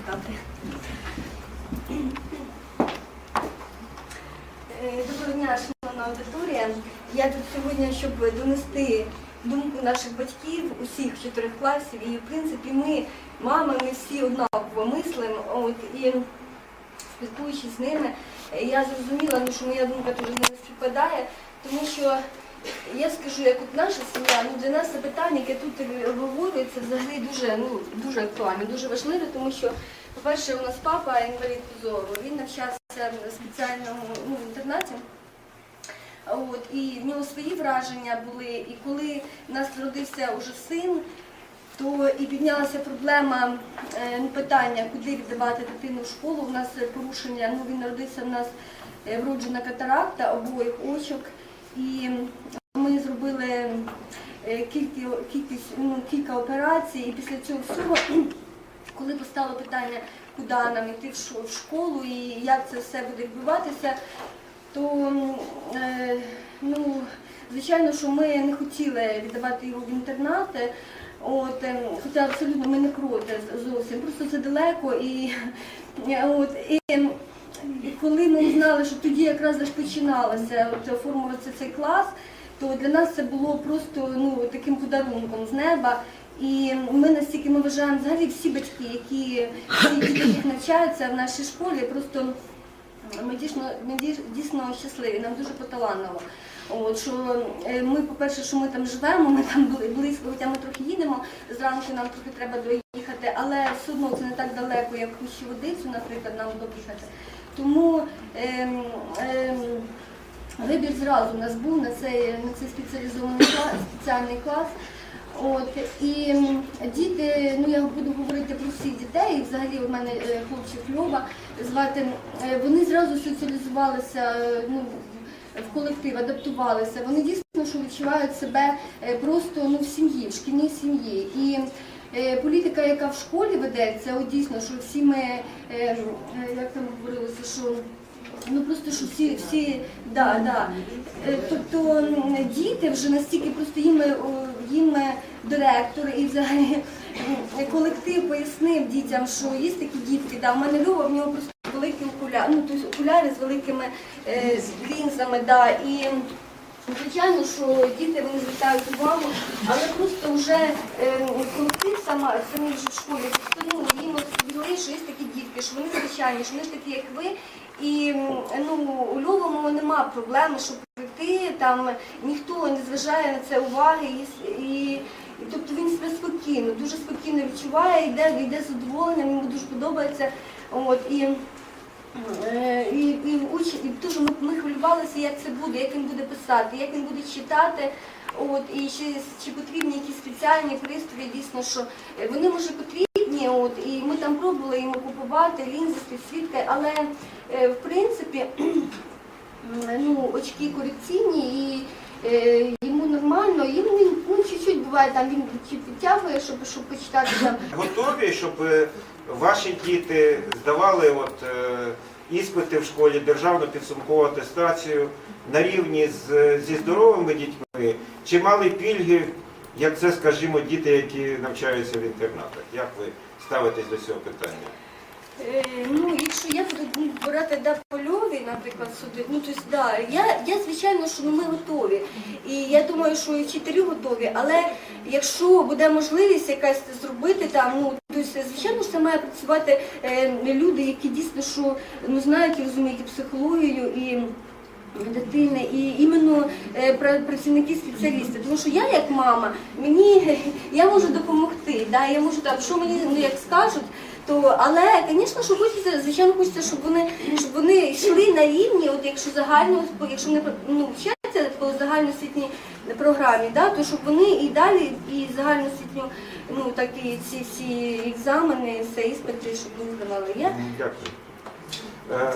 запитати. Е, Доброго дня, шановна аудиторія. Я тут сьогодні, щоб донести думку наших батьків, усіх чотирьох класів. І в принципі ми, мами, ми всі однаково мислимо. От, і спілкуючись з ними, я зрозуміла, ну, що моя думка дуже не співпадає, тому що я скажу, як от наша сім'я, ну для нас це питання, яке тут обговорюється, взагалі дуже, ну, дуже актуальне, дуже важливе, тому що, по-перше, у нас папа інвалід зору, він навчався в спеціальному ну, в інтернаті. От, і в нього свої враження були, і коли в нас народився уже син, то і піднялася проблема е, ну, питання, куди віддавати дитину в школу. У нас порушення, ну він народився в нас е, вроджена катаракта обоїх очок. І ми зробили кілька, кількість, ну, кілька операцій, і після цього всього, коли постало питання, куди нам йти в школу і як це все буде відбуватися, то е, ну, звичайно, що ми не хотіли віддавати його в інтернати. От, ем, хоча абсолютно ми не проти зовсім, просто це далеко і, от, і, ем, і коли ми знали, що тоді якраз розпочиналося от, оформлюватися цей клас, то для нас це було просто ну, таким подарунком з неба. І ми настільки ми вважаємо взагалі всі батьки, які діти, навчаються в нашій школі, просто ми дійсно, ми дійсно щасливі, нам дуже поталанило. От, що е, ми, по-перше, що ми там живемо, ми там близько, хоча ми трохи їдемо, зранку нам трохи треба доїхати, але все одно це не так далеко, як в Кущі Водицю, наприклад, нам доїхати. Тому ем, ем, вибір зразу у нас був на цей, на цей спеціалізований клас, спеціальний клас. От, і діти, ну я буду говорити про всіх дітей, взагалі у мене е, хлопчик Льова звати, е, вони зразу соціалізувалися е, ну, в колектив, адаптувалися. Вони дійсно що відчувають себе просто ну, в сім'ї, в шкільній сім'ї. І політика, яка в школі ведеться, от дійсно, що всі ми, як там говорилося, що Ну просто що всі, всі, да, да. Е, Тобто діти вже настільки просто їм, їм директор і взагалі колектив пояснив дітям, що є такі дітки, да, в мене Льова, в нього просто великі окуляри, ну тобто окуляри з великими е, лінзами, да, і Звичайно, що діти вони звертають увагу, але просто вже е, колектив сама самі вже в школі ну, їм розповіли, що є такі дітки, що вони звичайні, що вони ж такі, як ви. І ну, у Львовому нема проблеми, щоб прийти, там ніхто не зважає на це уваги. І, і тобто він себе спокійно, дуже спокійно відчуває, йде, йде з задоволенням, йому дуже подобається. От, і, Е, І, і, уч- і дуже ми, ми хвилювалися, як це буде, як він буде писати, як він буде читати. От, і чи, чи потрібні якісь спеціальні пристрої, дійсно, що е, вони може потрібні, от, і ми там пробували йому купувати лінзи з але е, в принципі ну, очки корекційні і е, йому нормально, йому він ну, чуть-чуть буває, там він підтягує, щоб, щоб почитати там. Готові, щоб е, ваші діти здавали от, е, іспити в школі, державну підсумкову атестацію на рівні з, зі здоровими дітьми, чи мали пільги, як це, скажімо, діти, які навчаються в інтернатах? Як ви ставитесь до цього питання? Е, Ну, якщо я буду брати да, по Льові, наприклад, сюди, ну тобто, да, я, я звичайно, що ну, ми готові. І я думаю, що і вчителі готові, але якщо буде можливість якась зробити там, ну тобто, звичайно, що це має працювати е, люди, які дійсно що ну, знають і розуміють і психологію і. Дитини і іменно е, пра- працівники спеціалісти. Тому що я як мама, мені я можу допомогти. Да? Я можу так, що мені ну, як скажуть, то але, звісно, що хочеться, звичайно, хочеться, щоб вони щоб вони йшли на рівні, от якщо загально, якщо вони ну, вчаться по загальноосвітній програмі, да, то щоб вони і далі і загальноосвітню, ну так і ці всі екзамени, все іспити, щоб вони Дякую. Е,